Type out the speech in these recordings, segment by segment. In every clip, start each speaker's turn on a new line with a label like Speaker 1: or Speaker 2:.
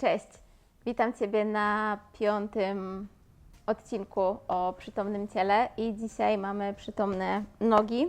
Speaker 1: Cześć, witam Ciebie na piątym odcinku o przytomnym ciele i dzisiaj mamy przytomne nogi.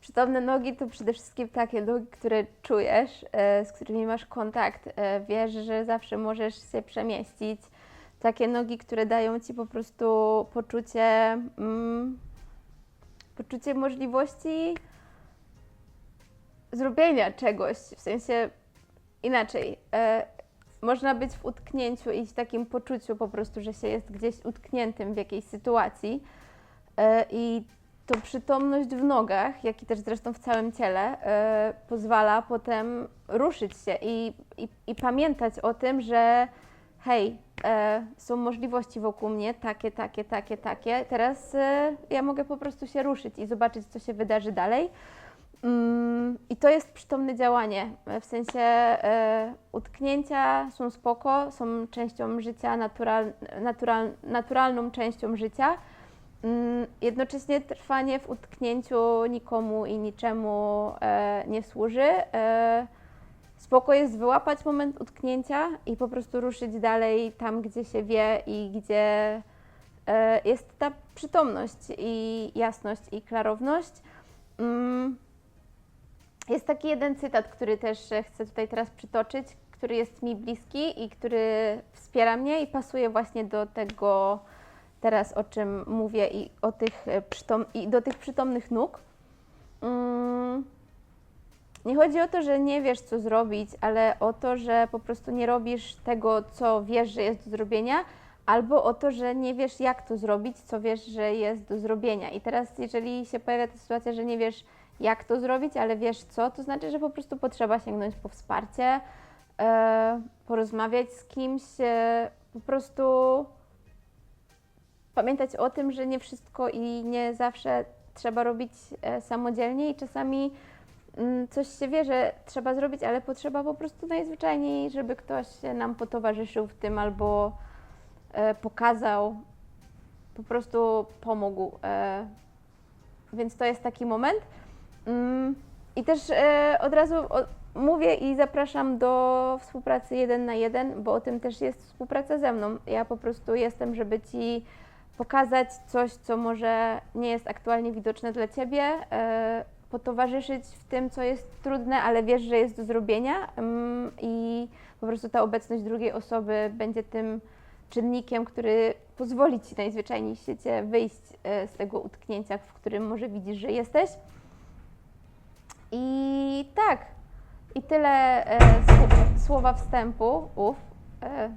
Speaker 1: Przytomne nogi to przede wszystkim takie nogi, które czujesz, e, z którymi masz kontakt, e, wiesz, że zawsze możesz się przemieścić. Takie nogi, które dają Ci po prostu poczucie, mm, poczucie możliwości zrobienia czegoś, w sensie inaczej. Można być w utknięciu i w takim poczuciu po prostu, że się jest gdzieś utkniętym w jakiejś sytuacji. E, I to przytomność w nogach, jak i też zresztą w całym ciele, e, pozwala potem ruszyć się i, i, i pamiętać o tym, że hej, e, są możliwości wokół mnie, takie, takie, takie, takie. Teraz ja mogę po prostu się ruszyć i zobaczyć, co się wydarzy dalej. Mm, I to jest przytomne działanie, w sensie e, utknięcia są spoko, są częścią życia, natural, natural, naturalną częścią życia. Mm, jednocześnie trwanie w utknięciu nikomu i niczemu e, nie służy. E, spoko jest wyłapać moment utknięcia i po prostu ruszyć dalej tam, gdzie się wie i gdzie e, jest ta przytomność i jasność i klarowność. Mm, jest taki jeden cytat, który też e, chcę tutaj teraz przytoczyć, który jest mi bliski i który wspiera mnie i pasuje właśnie do tego teraz, o czym mówię i, o tych, e, przytom- i do tych przytomnych nóg. Mm, nie chodzi o to, że nie wiesz, co zrobić, ale o to, że po prostu nie robisz tego, co wiesz, że jest do zrobienia, albo o to, że nie wiesz, jak to zrobić, co wiesz, że jest do zrobienia. I teraz, jeżeli się pojawia ta sytuacja, że nie wiesz, jak to zrobić, ale wiesz co, to znaczy, że po prostu potrzeba sięgnąć po wsparcie, e, porozmawiać z kimś, e, po prostu pamiętać o tym, że nie wszystko i nie zawsze trzeba robić e, samodzielnie i czasami mm, coś się wie, że trzeba zrobić, ale potrzeba po prostu najzwyczajniej, żeby ktoś nam potowarzyszył w tym albo pokazał, po prostu pomógł. Więc to jest taki moment. Mm, I też e, od razu mówię i zapraszam do współpracy jeden na jeden, bo o tym też jest współpraca ze mną. Ja po prostu jestem, żeby Ci pokazać coś, co może nie jest aktualnie widoczne dla Ciebie, e, potowarzyszyć w tym, co jest trudne, ale wiesz, że jest do zrobienia mm, i po prostu ta obecność drugiej osoby będzie tym czynnikiem, który pozwoli Ci najzwyczajniej w świecie wyjść e, z tego utknięcia, w którym może widzisz, że jesteś. I tak, i tyle e, słów, słowa wstępu. Uf, e,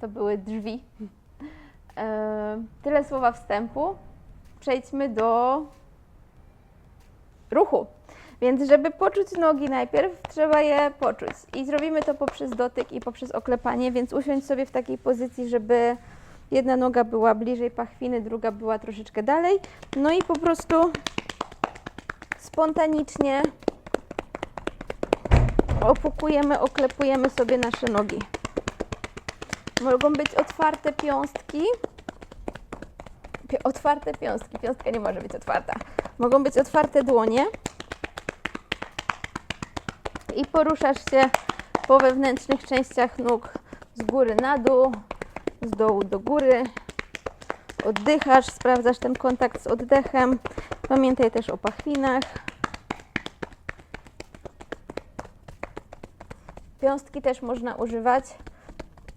Speaker 1: to były drzwi. E, tyle słowa wstępu. Przejdźmy do ruchu. Więc, żeby poczuć nogi najpierw, trzeba je poczuć. I zrobimy to poprzez dotyk i poprzez oklepanie, więc usiądź sobie w takiej pozycji, żeby jedna noga była bliżej pachwiny, druga była troszeczkę dalej. No i po prostu spontanicznie opukujemy, oklepujemy sobie nasze nogi. Mogą być otwarte piąstki. Pi- Otwarte piąstki. Piąstka nie może być otwarta. Mogą być otwarte dłonie. I poruszasz się po wewnętrznych częściach nóg z góry na dół, z dołu do góry. Oddychasz, sprawdzasz ten kontakt z oddechem. Pamiętaj też o pachwinach. Piąstki też można używać,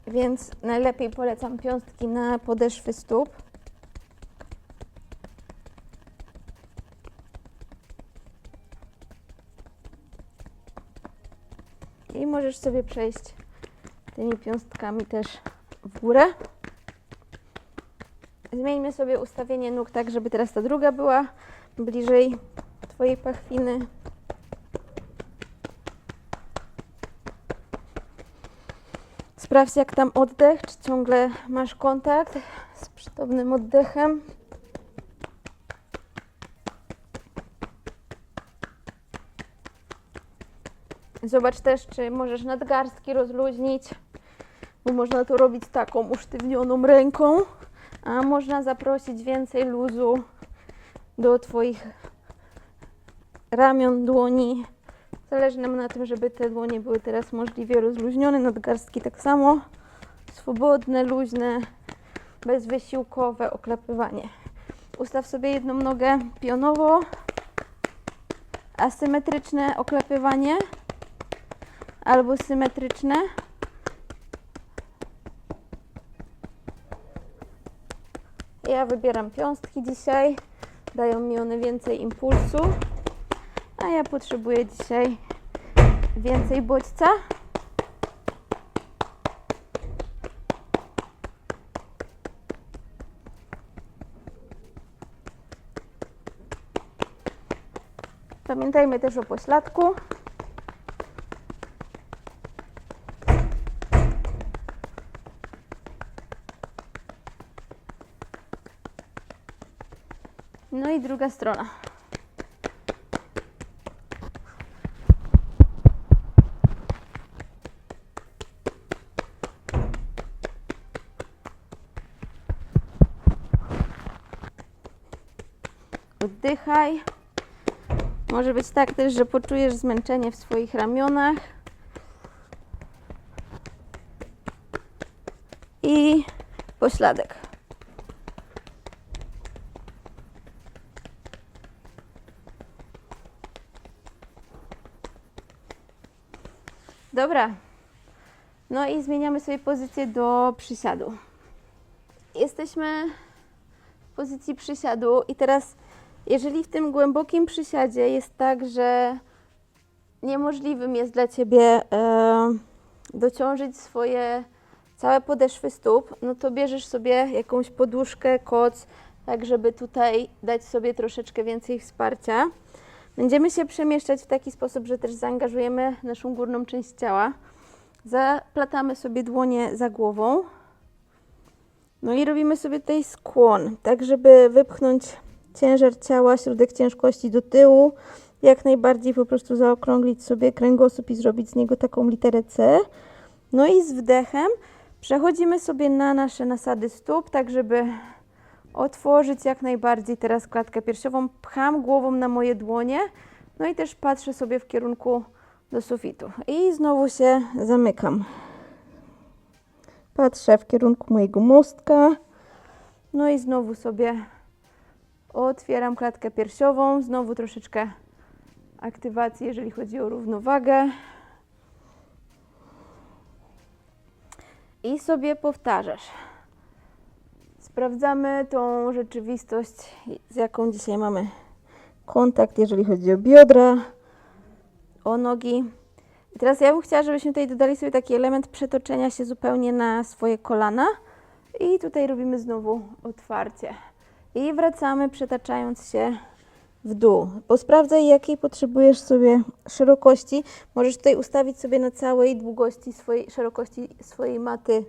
Speaker 1: więc najlepiej polecam piąstki na podeszwy stóp. I możesz sobie przejść tymi piąstkami też w górę. Zmieńmy sobie ustawienie nóg tak, żeby teraz ta druga była bliżej Twojej pachwiny. Sprawdź, jak tam oddech, czy ciągle masz kontakt z przytomnym oddechem. Zobacz też, czy możesz nadgarstki rozluźnić, bo można to robić taką usztywnioną ręką, a można zaprosić więcej luzu do Twoich ramion, dłoni, Zależy nam na tym, żeby te dłonie były teraz możliwie rozluźnione, nadgarstki tak samo. Swobodne, luźne, bezwysiłkowe oklepywanie. Ustaw sobie jedną nogę pionowo, asymetryczne oklepywanie albo symetryczne. Ja wybieram piąstki dzisiaj, dają mi one więcej impulsu, a ja potrzebuję dzisiaj więcej bodźca. Pamiętajmy też o pośladku. No i druga strona. Oddychaj. Może być tak też, że poczujesz zmęczenie w swoich ramionach. I pośladek. Dobra. No i zmieniamy sobie pozycję do przysiadu. Jesteśmy w pozycji przysiadu i teraz jeżeli w tym głębokim przysiadzie jest tak, że niemożliwym jest dla Ciebie e, dociążyć swoje całe podeszwy stóp, no to bierzesz sobie jakąś poduszkę, koc, tak żeby tutaj dać sobie troszeczkę więcej wsparcia. Będziemy się przemieszczać w taki sposób, że też zaangażujemy naszą górną część ciała. Zaplatamy sobie dłonie za głową. No i robimy sobie tutaj skłon, tak żeby wypchnąć ciężar ciała, środek ciężkości do tyłu. Jak najbardziej po prostu zaokrąglić sobie kręgosłup i zrobić z niego taką literę C. No i z wdechem przechodzimy sobie na nasze nasady stóp, tak żeby otworzyć jak najbardziej teraz klatkę piersiową. Pcham głową na moje dłonie, no i też patrzę sobie w kierunku do sufitu. I znowu się zamykam. Patrzę w kierunku mojego mostka. No i znowu sobie otwieram klatkę piersiową. Znowu troszeczkę aktywacji, jeżeli chodzi o równowagę. I sobie powtarzasz. Sprawdzamy tą rzeczywistość, z jaką dzisiaj mamy kontakt, jeżeli chodzi o biodra, o nogi. I teraz ja bym chciała, żebyśmy tutaj dodali sobie taki element przetoczenia się zupełnie na swoje kolana. I tutaj robimy znowu otwarcie. I wracamy, przetaczając się w dół. Posprawdzaj, jakiej potrzebujesz sobie szerokości. Możesz tutaj ustawić sobie na całej długości swojej, szerokości swojej maty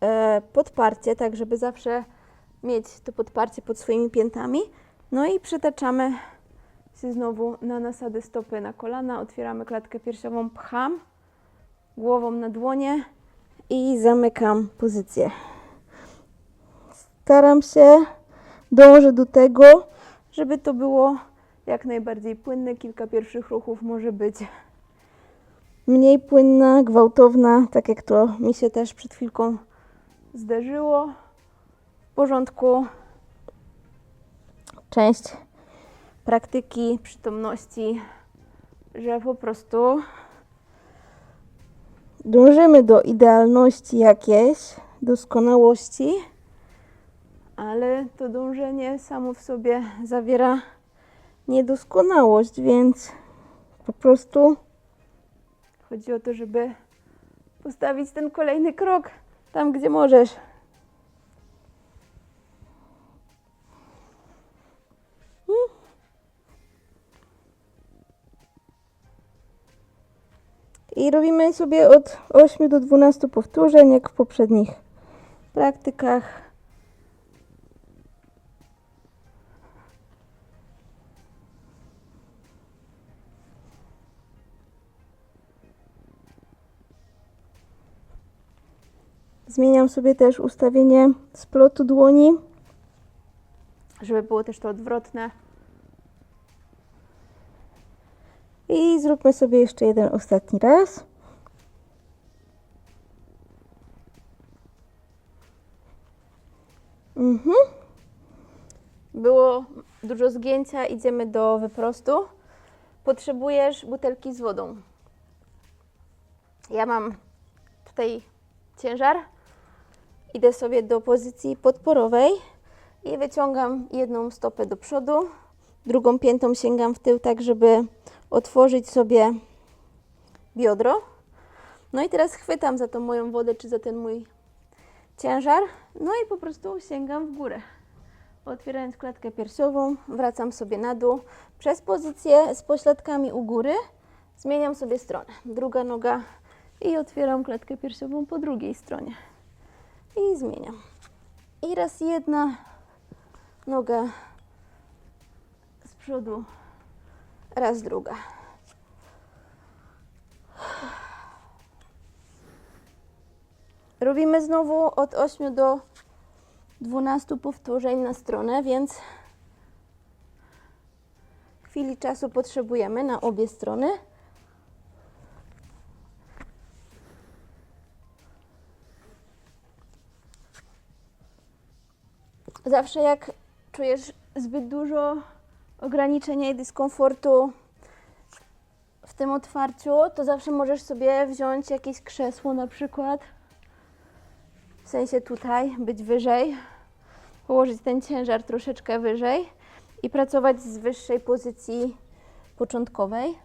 Speaker 1: e, podparcie, tak żeby zawsze mieć to podparcie pod swoimi piętami. No i przetaczamy się znowu na nasady stopy na kolana, otwieramy klatkę piersiową, pcham głową na dłonie i zamykam pozycję. Staram się, dążę do tego, żeby to było jak najbardziej płynne. Kilka pierwszych ruchów może być mniej płynna, gwałtowna, tak jak to mi się też przed chwilką zdarzyło. W porządku. Część praktyki przytomności, że po prostu dążymy do idealności jakiejś, doskonałości, ale to dążenie samo w sobie zawiera niedoskonałość, więc po prostu chodzi o to, żeby postawić ten kolejny krok tam, gdzie możesz. I robimy sobie od 8 do 12 powtórzeń, jak w poprzednich praktykach. Zmieniam sobie też ustawienie splotu dłoni, żeby było też to odwrotne.
Speaker 2: I zróbmy sobie jeszcze jeden ostatni raz. Mhm.
Speaker 1: Było dużo zgięcia, idziemy do wyprostu. Potrzebujesz butelki z wodą. Ja mam tutaj ciężar. Idę sobie do pozycji podporowej i wyciągam jedną stopę do przodu, drugą piętą sięgam w tył, tak żeby otworzyć sobie biodro. No i teraz chwytam za tą moją wodę, czy za ten mój ciężar, no i po prostu sięgam w górę. Otwierając klatkę piersiową, wracam sobie na dół. Przez pozycję z pośladkami u góry zmieniam sobie stronę. Druga noga i otwieram klatkę piersiową po drugiej stronie. I zmieniam. I raz jedna noga z przodu, raz druga. Robimy znowu od 8 do 12 powtórzeń na stronę, więc chwili czasu potrzebujemy na obie strony. Zawsze jak czujesz zbyt dużo ograniczenia i dyskomfortu w tym otwarciu, to zawsze możesz sobie wziąć jakieś krzesło na przykład w sensie tutaj, być wyżej, położyć ten ciężar troszeczkę wyżej i pracować z wyższej pozycji początkowej.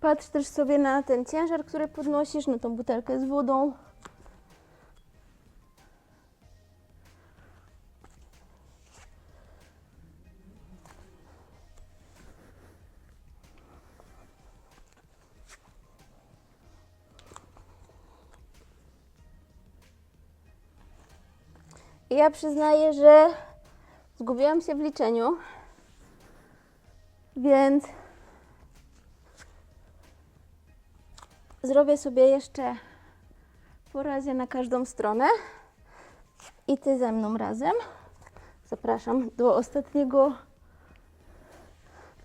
Speaker 1: Patrz też sobie na ten ciężar, który podnosisz, na tą butelkę z wodą. Ja przyznaję, że zgubiłam się w liczeniu, więc zrobię sobie jeszcze po razie na każdą stronę i ty ze mną razem. Zapraszam do ostatniego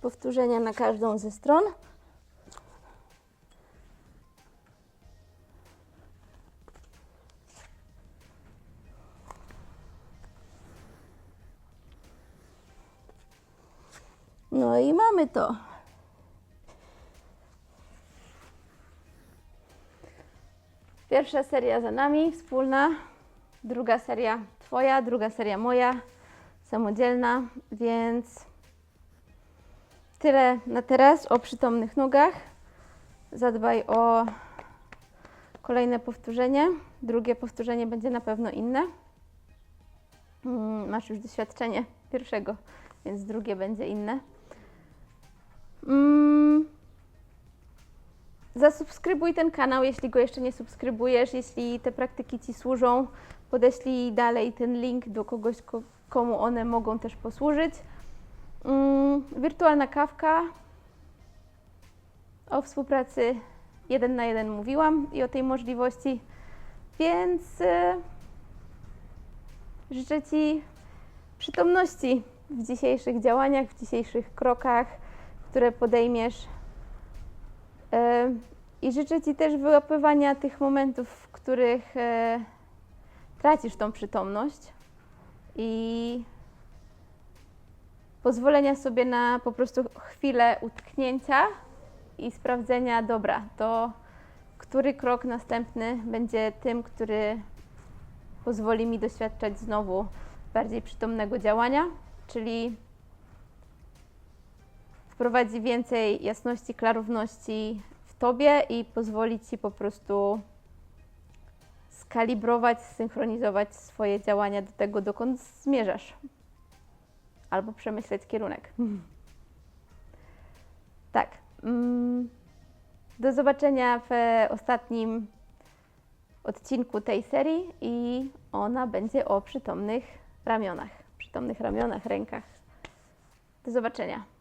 Speaker 1: powtórzenia na każdą ze stron. No i mamy to. Pierwsza seria za nami, wspólna. Druga seria Twoja, druga seria moja, samodzielna, więc tyle na teraz o przytomnych nogach. Zadbaj o kolejne powtórzenie. Drugie powtórzenie będzie na pewno inne. Mm, Masz już doświadczenie pierwszego, więc drugie będzie inne. Mm. Zasubskrybuj ten kanał, jeśli go jeszcze nie subskrybujesz, jeśli te praktyki Ci służą, podeślij dalej ten link do kogoś, ko- komu one mogą też posłużyć. Mm, wirtualna kawka. O współpracy jeden na jeden mówiłam i o tej możliwości, więc y, życzę Ci przytomności w dzisiejszych działaniach, w dzisiejszych krokach, które podejmiesz. E, I życzę Ci też wyłapywania tych momentów, w których e, tracisz tą przytomność i pozwolenia sobie na po prostu chwilę utknięcia i sprawdzenia, dobra, to który krok następny będzie tym, który pozwoli mi doświadczać znowu bardziej przytomnego działania, czyli wprowadzi więcej jasności, klarowności w tobie i pozwoli ci po prostu skalibrować, synchronizować swoje działania do tego, dokąd zmierzasz. Albo przemyśleć kierunek. Tak. mm, Do zobaczenia w ostatnim odcinku tej serii i ona będzie o przytomnych ramionach. Przytomnych ramionach, rękach. Do zobaczenia.